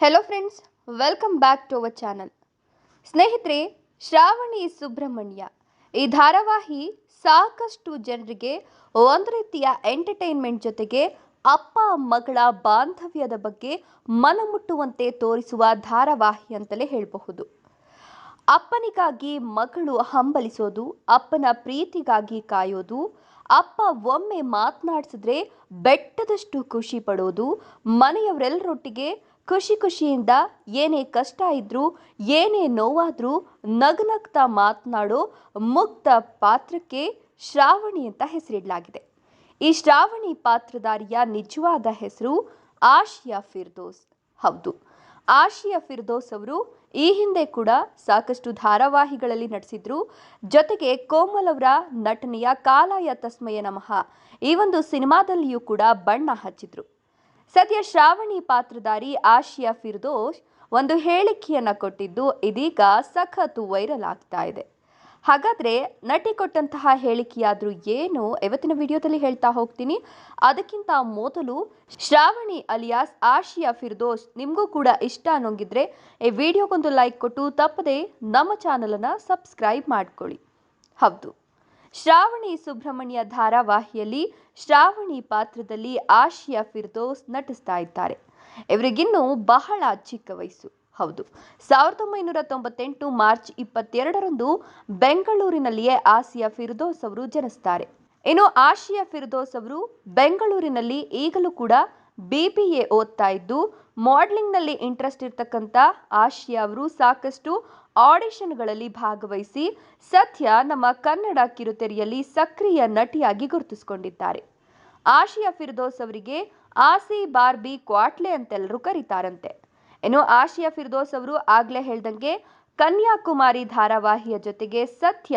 Hello friends welcome back to our channel ಸ್ನೇಹಿತರೆ, ಶ್ರಾವಣಿ ಸುಬ್ರಹ್ಮಣ್ಯ. ಈ ಧಾರಾವಾಹಿ ಸಾಕಷ್ಟು ಜನರಿಗೆ ಒಂದು ರೀತಿಯ ಎಂಟರ್ಟೈನ್ಮೆಂಟ್ ಜೊತೆಗೆ ಅಪ್ಪ, ಮಗಳ, ಬಾಂಧವ್ಯದ ಬಗ್ಗೆ ಮನಮುಟ್ಟುವಂತೆ ತೋರಿಸುವ ಧಾರಾವಾಹಿ ಅಂತಲೇ ಹೇಳಬಹುದು. ಅಪ್ಪನಿಗಾಗಿ ಮಗಳು ಹಂಬಲಿಸೋದು, ಅಪ್ಪನ ಪ್ರೀತಿಗಾಗಿ ಕಾಯೋದು, ಅಪ್ಪ ಒಮ್ಮೆ ಮಾತನಾಡಿಸಿದ್ರೆ ಬೆಟ್ಟದಷ್ಟು ಖುಷಿ ಪಡೋದು, ಮನೆಯವರೆಲ್ಲರೊಟ್ಟಿಗೆ ಖುಷಿ ಖುಷಿಯಿಂದ ಏನೇ ಕಷ್ಟ ಇದ್ರೂ, ಏನೇ ನೋವಾದರೂ ನಗ್ನಗ್ತಾ ಮಾತನಾಡೋ ಮುಕ್ತ ಪಾತ್ರಕ್ಕೆ ಶ್ರಾವಣಿ ಅಂತ ಹೆಸರಿಡಲಾಗಿದೆ. ಈ ಶ್ರಾವಣಿ ಪಾತ್ರಧಾರಿಯ ನಿಜವಾದ ಹೆಸರು ಆಶಿಯಾ ಫಿರ್ದೋಸ್. ಹೌದು, ಆಶಿಯಾ ಫಿರ್ದೋಸ್ ಅವರು ಈ ಹಿಂದೆ ಕೂಡ ಸಾಕಷ್ಟು ಧಾರಾವಾಹಿಗಳಲ್ಲಿ ನಟಿಸಿದ್ರು. ಜೊತೆಗೆ ಕೋಮಲ್ ಅವರ ನಟನೆಯ ಕಾಲಾಯ ತಸ್ಮಯ ನಮಃ ಈ ಒಂದು ಸಿನಿಮಾದಲ್ಲಿಯೂ ಕೂಡ ಬಣ್ಣ ಹಚ್ಚಿದ್ರು. ಸದ್ಯ ಶ್ರಾವಣಿ ಪಾತ್ರಧಾರಿ ಆಶಿಯಾ ಫಿರ್ದೋಶ್ ಒಂದು ಹೇಳಿಕೆಯನ್ನು ಕೊಟ್ಟಿದ್ದು ಇದೀಗ ಸಖತ್ತು ವೈರಲ್ ಆಗ್ತಾ ಇದೆ. ಹಾಗಾದ್ರೆ ನಟಿ ಕೊಟ್ಟಂತಹ ಹೇಳಿಕೆಯಾದರೂ ಏನು ಇವತ್ತಿನ ವಿಡಿಯೋದಲ್ಲಿ ಹೇಳ್ತಾ ಹೋಗ್ತೀನಿ. ಅದಕ್ಕಿಂತ ಮೊದಲು ಶ್ರಾವಣಿ ಅಲಿಯಾಸ್, ಆಶಿಯಾ ಫಿರ್ದೋಸ್ ನಿಮಗೂ ಕೂಡ ಇಷ್ಟ ಅನ್ನೋಂಗಿದ್ರೆ ಈ ವಿಡಿಯೋಗೊಂದು ಲೈಕ್ ಕೊಟ್ಟು ತಪ್ಪದೆ ನಮ್ಮ ಚಾನಲನ್ನು ಸಬ್ಸ್ಕ್ರೈಬ್ ಮಾಡ್ಕೊಳ್ಳಿ. ಹೌದು. ಶ್ರಾವಣಿ ಸುಬ್ರಹ್ಮಣ್ಯ ಧಾರಾವಾಹಿಯಲ್ಲಿ ಶ್ರಾವಣಿ ಪಾತ್ರದಲ್ಲಿ ಆಶಿಯಾ ಫಿರ್ದೋಸ್ ನಟಿಸ್ತಾ ಇದ್ದಾರೆ. ಇವರಿಗಿನ್ನೂ ಬಹಳ ಚಿಕ್ಕ ವಯಸ್ಸು. ಹೌದು, ಸಾವಿರದ ಒಂಬೈನೂರ ತೊಂಬತ್ತೆಂಟು ಮಾರ್ಚ್ ಇಪ್ಪತ್ತೆರಡರಂದು ಬೆಂಗಳೂರಿನಲ್ಲಿಯೇ ಆಸಿಯಾ ಫಿರ್ದೋಸ್ ಅವರು ಜನಿಸ್ತಾರೆ. ಇನ್ನು ಆಶಿಯಾ ಫಿರ್ದೋಸ್ ಅವರು ಬೆಂಗಳೂರಿನಲ್ಲಿ ಈಗಲೂ ಕೂಡ ಬಿ ಬಿ ಎ ಓದ್ತಾ ಇದ್ದು, ಮಾಡ್ಲಿಂಗ್ನಲ್ಲಿ ಇಂಟ್ರೆಸ್ಟ್ ಇರ್ತಕ್ಕಂಥ ಆಶಿಯಾ ಅವರು ಸಾಕಷ್ಟು ಆಡಿಷನ್ಗಳಲ್ಲಿ ಭಾಗವಹಿಸಿ ಸದ್ಯ ನಮ್ಮ ಕನ್ನಡ ಕಿರುತೆರೆಯಲ್ಲಿ ಸಕ್ರಿಯ ನಟಿಯಾಗಿ ಗುರುತಿಸಿಕೊಂಡಿದ್ದಾರೆ. ಆಶಿಯಾ ಫಿರ್ದೋಸ್ ಅವರಿಗೆ ಆಸಿ ಬಾರ್ಬಿ ಕ್ವಾಟ್ಲೆ ಅಂತೆಲ್ಲರೂ ಕರೀತಾರಂತೆ. ಇನ್ನು ಆಶಿಯಾ ಫಿರ್ದೋಸ್ ಅವರು ಆಗ್ಲೇ ಹೇಳ್ದಂಗೆ, ಕನ್ಯಾಕುಮಾರಿ ಧಾರಾವಾಹಿಯ ಜೊತೆಗೆ ಸತ್ಯ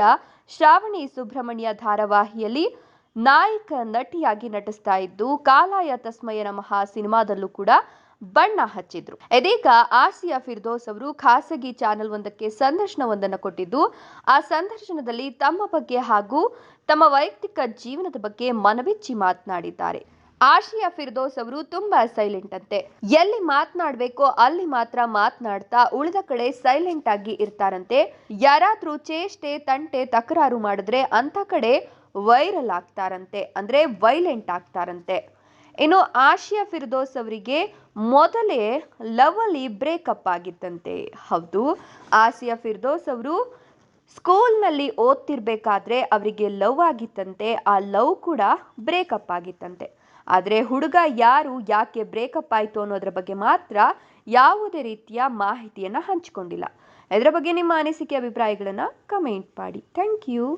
ಶ್ರಾವಣಿ ಸುಬ್ರಹ್ಮಣ್ಯ ಧಾರಾವಾಹಿಯಲ್ಲಿ ನಾಯಕ, ನಟಿಯಾಗಿ ನಟಿಸ್ತಾ ಇದ್ದು ಕಾಲಾಯ ತಸ್ಮಯ ನಮಃ ಸಿನಿಮಾದಲ್ಲೂ ಕೂಡ ಬಣ್ಣ ಹಚ್ಚಿದ್ರು. ಇದೀಗ ಆಸಿಯಾ ಫಿರ್ದೋಸ್ ಅವರು ಖಾಸಗಿ ಚಾನೆಲ್ ಒಂದಕ್ಕೆ ಸಂದರ್ಶನವೊಂದನ್ನು ಕೊಟ್ಟಿದ್ದು, ಆ ಸಂದರ್ಶನದಲ್ಲಿ ತಮ್ಮ ಬಗ್ಗೆ ಹಾಗೂ ತಮ್ಮ ವೈಯಕ್ತಿಕ ಜೀವನದ ಬಗ್ಗೆ ಮನಬಿಚ್ಚಿ ಮಾತನಾಡಿದ್ದಾರೆ. ಆಶಿಯಾ ಫಿರ್ದೋಸ್ ಅವರು ತುಂಬಾ ಸೈಲೆಂಟ್ ಅಂತೆ. ಎಲ್ಲಿ ಮಾತನಾಡಬೇಕೋ ಅಲ್ಲಿ ಮಾತ್ರ ಮಾತನಾಡ್ತಾ ಉಳಿದ ಕಡೆ ಸೈಲೆಂಟ್ ಆಗಿ ಇರ್ತಾರಂತೆ. ಯಾರಾದ್ರೂ ಚೇಷ್ಟೆ, ತಂಟೆ, ತಕರಾರು ಮಾಡಿದ್ರೆ ಅಂತ ಕಡೆ ವೈರಲ್ ಆಗ್ತಾರಂತೆ, ಅಂದ್ರೆ ವೈಲೆಂಟ್ ಆಗ್ತಾರಂತೆ. ಇನ್ನು ಆಶಿಯಾ ಫಿರ್ದೋಸ್ ಅವರಿಗೆ ಮೊದಲೇ ಲವಲಿ ಬ್ರೇಕಪ್ ಆಗಿತ್ತಂತೆ. ಹೌದು ಆಸಿಯಾ ಫಿರ್ದೋಸ್ ಅವರು ಸ್ಕೂಲ್ನಲ್ಲಿ ಓದ್ತಿರ್ಬೇಕಾದ್ರೆ ಅವರಿಗೆ ಲವ್ ಆಗಿತ್ತಂತೆ, ಆ ಲವ್ ಕೂಡ ಬ್ರೇಕಪ್ ಆಗಿತ್ತಂತೆ. ಆದರೆ ಹುಡುಗ ಯಾರು, ಯಾಕೆ ಬ್ರೇಕಪ್ ಆಯಿತು ಅನ್ನೋದ್ರ ಬಗ್ಗೆ ಮಾತ್ರ ಯಾವುದೇ ರೀತಿಯ ಮಾಹಿತಿಯನ್ನು ಹಂಚಿಕೊಂಡಿಲ್ಲ. ಇದರ ಬಗ್ಗೆ ನಿಮ್ಮ ಅನಿಸಿಕೆ, ಅಭಿಪ್ರಾಯಗಳನ್ನು ಕಮೆಂಟ್ ಮಾಡಿ. Thank you